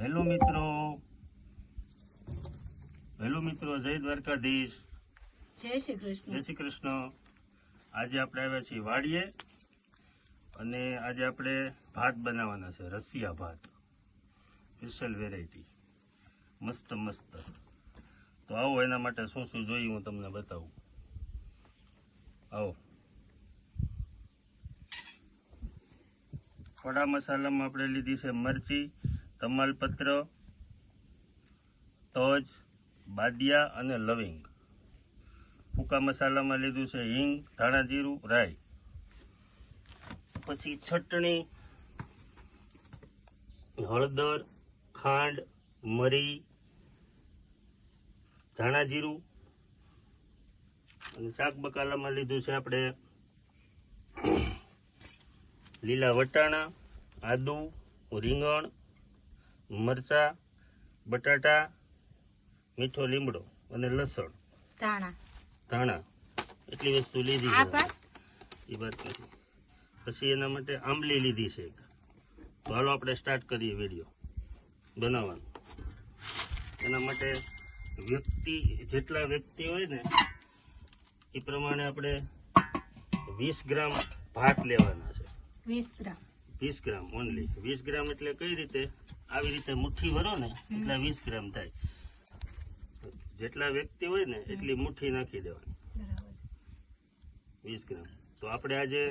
Hello મિત્રો. Hello મિત્રો જય દ્વારકાધીશ. જય શ્રી જય કૃષ્ણ શ્રી કૃષ્ણ. આજે આપણે આવ્યા છીએ વાડીએ અને આજે આપણે ભાત બનાવવાના છે રસિયા ભાત. સ્પેશિયલ વેરાયટી મસ્ત મસ્ત. તો આવો એના માટે શું શું જોઈએ હું તમને બતાવું. આવો. થોડા મસાલામાં આપણે લીધી છે મરચી તમાલપત્ર તજ, બાદિયા અને લવિંગ. સૂકા મસાલામાં લીધું છે હિંગ, ધાણા જીરું, રાઈ. પછી ચટણી, હળદર, ખાંડ, મરી, ધાણા જીરું. અને શાક બકાલામાં લીધું છે આપણે લીલા વટાણા, આદુ, રીંગણ મરચા બટાટા મીઠો લીમડો અને લસણ. ધાણા. ધાણા. એટલી વસ્તુ લીધી છે. એ વાત નથી. પછી એના માટે આંબલી લીધી છે એક. તો હાલો આપણે સ્ટાર્ટ કરીએ વીડિયો બનાવવાનું. એના માટે વ્યક્તિ જેટલા વ્યક્તિ હોય ને એ પ્રમાણે આપણે વીસ ગ્રામ ભાત લેવાના છે. વીસ ગ્રામ. વીસ ગ્રામ ઓનલી વીસ ગ્રામ એટલે કઈ રીતે? આવી રીતે મુઠ્ઠી ભરો ને એટલે વીસ ગ્રામ થાય. જેટલા વ્યક્તિ હોય ને એટલી મુઠ્ઠી નાખી દેવાની. વીસ ગ્રામ. તો આપણે આજે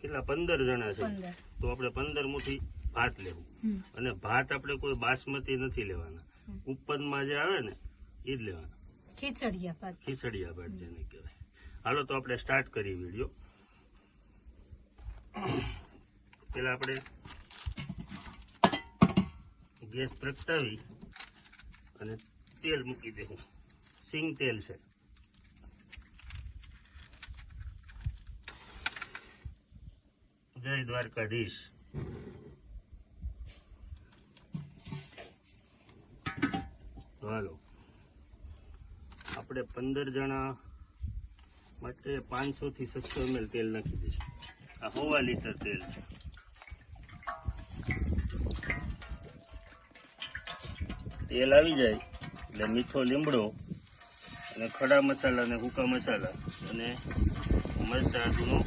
કેટલા પંદર જણા છે? તો આપણે પંદર મુઠ્ઠી ભાત લેવું. અને ભાત આપણે કોઈ બાસમતી નથી લેવાના. ઉપનમાં જે આવે ને એ જ લેવાના. ખીચડિયા ભાત. ખીચડિયા ભાત જેને કહેવાય. હાલો તો આપણે સ્ટાર્ટ કરીએ વીડિયો પેલા આપણે ગેસ પ્રગટાવી અને તેલ મૂકી દેવું સિંગ તેલ છે. જય દ્વારકાધીશ. હાલો. આપણે પંદર જણા માટે પાંચસો થી છસો ml તેલ નાખી દઈશું. આ હોવા લીટર તેલ છે. તેલ આવી જાય એટલે મીઠો લીમડો અને ખડા મસાલા અને સૂકા મસાલા અને મરચા આદુનો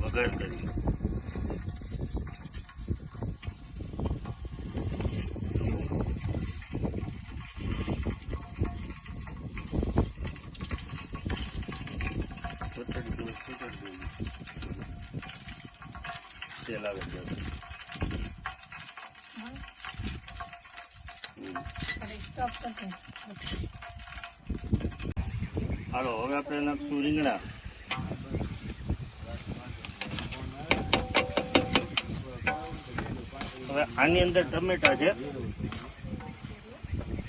વઘાર કરી. તેલ આવે હાલો, હવે આપણે નાખશું રીંગણા. હવે આની અંદર ટમેટા છે.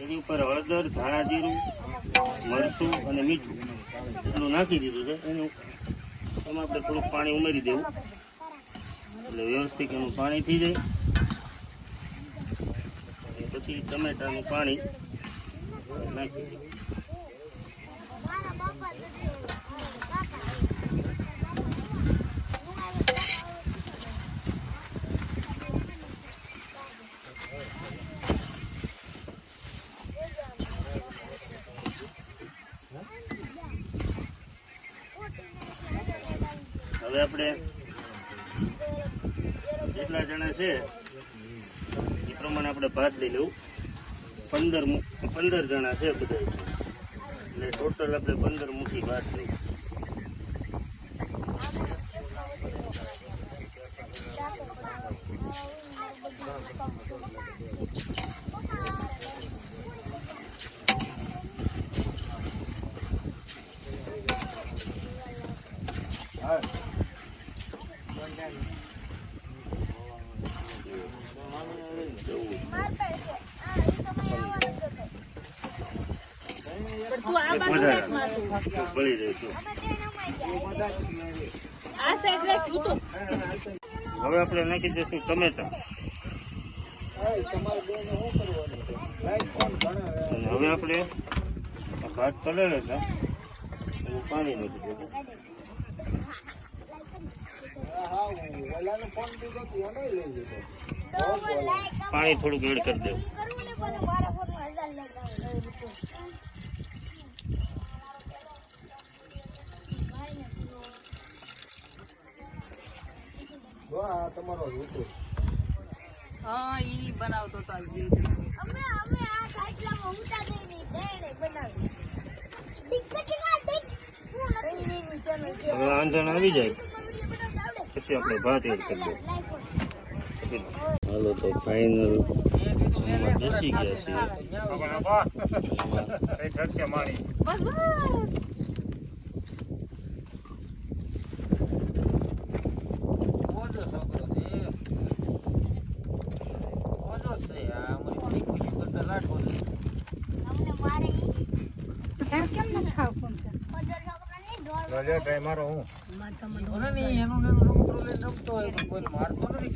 એની ઉપર હળદર, ધાણા, જીરું, મરચું અને મીઠું. એટલું નાખી દીધું છે. એનું એમાં આપણે થોડુંક પાણી ઉમેરી દેવું. એટલે વ્યવસ્થિત એનું પાણી થઈ જાય. પછી ટમેટાનું પાણી. નાખી હવે આપણે જેટલા જણા છે પ્રમાણે આપણે ભાત લઈ લેવું પંદર પંદર જણા છે બધા. એટલે ટોટલ આપણે પંદર મુઠી ભાત લઈ. Thank આ બળી હવે આપણે નાખી દઈશું ટમેટા. હવે આપણે આ ભાત કરેલા હતા એનું પાણી નથી દીધું પાણી થોડુંક એડ કરી દેવું હા ઈ બનાવતો તો આજ બી. અમે અમે આ ખાટલામાં ઉતારી નહીં દે બનાવી ટીક ટીક ટીક હું નથી. નીચેનો છે હવે આંધણ આવી જાય. પછી આપણે ભાત એડ કરી લાઈફ હાલો તો ફાઈનલ જમવા બેસી ગયા છીએ બસ બસ અમને મારે તાર કેમ ન ખાવ કોણ છે પંદર છોકરા હું. માથામાં મને નહીં, એનું ને એનું રમતો લઈને રમતો હોય કોઈ મારતો નથી